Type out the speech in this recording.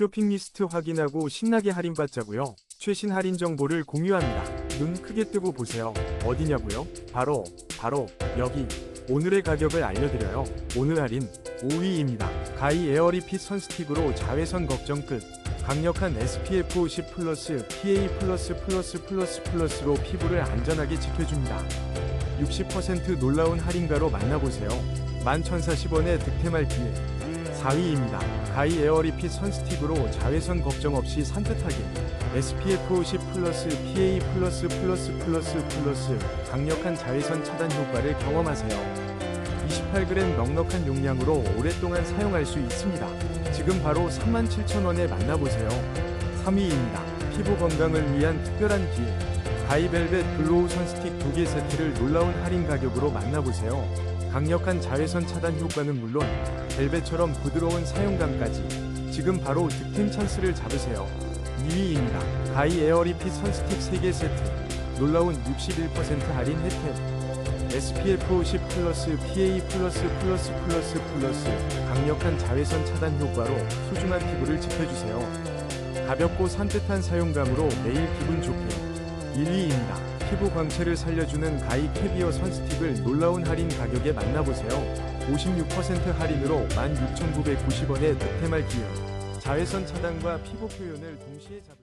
쇼핑 리스트 확인하고 신나게 할인받자고요. 최신 할인 정보를 공유합니다. 눈 크게 뜨고 보세요. 어디냐고요? 바로 바로 여기. 오늘의 가격을 알려드려요. 오늘 할인 5위입니다. 가이 에어리핏 선스틱으로 자외선 걱정 끝. 강력한 SPF 50 플러스 PA 플러스 플러스 플러스 플러스로 피부를 안전하게 지켜줍니다. 60% 놀라운 할인가로 만나보세요. 11,040원의 득템할 기회. 4위입니다. 가이 에어리핏 선스틱으로 자외선 걱정 없이 산뜻하게 SPF 50 플러스 PA 플러스 플러스 플러스 플러스 강력한 자외선 차단 효과를 경험하세요. 28g 넉넉한 용량으로 오랫동안 사용할 수 있습니다. 지금 바로 37,000원에 만나보세요. 3위입니다. 피부 건강을 위한 특별한 기회. 가이벨벳 글로우 선스틱 2개 세트를 놀라운 할인 가격으로 만나보세요. 강력한 자외선 차단 효과는 물론 벨벳처럼 부드러운 사용감까지 지금 바로 득템 찬스를 잡으세요. 2위입니다. 가이 에어리핏 선스틱 3개 세트 놀라운 61% 할인 혜택 SPF 50 플러스 PA 플러스 플러스 플러스 플러스 강력한 자외선 차단 효과로 소중한 피부를 지켜주세요. 가볍고 산뜻한 사용감으로 매일 기분 좋게 1위입니다. 피부 광채를 살려주는 가이 캐비어 선스틱을 놀라운 할인 가격에 만나보세요. 56% 할인으로 16,990원에 득템할 기회. 자외선 차단과 피부 표현을 동시에 잡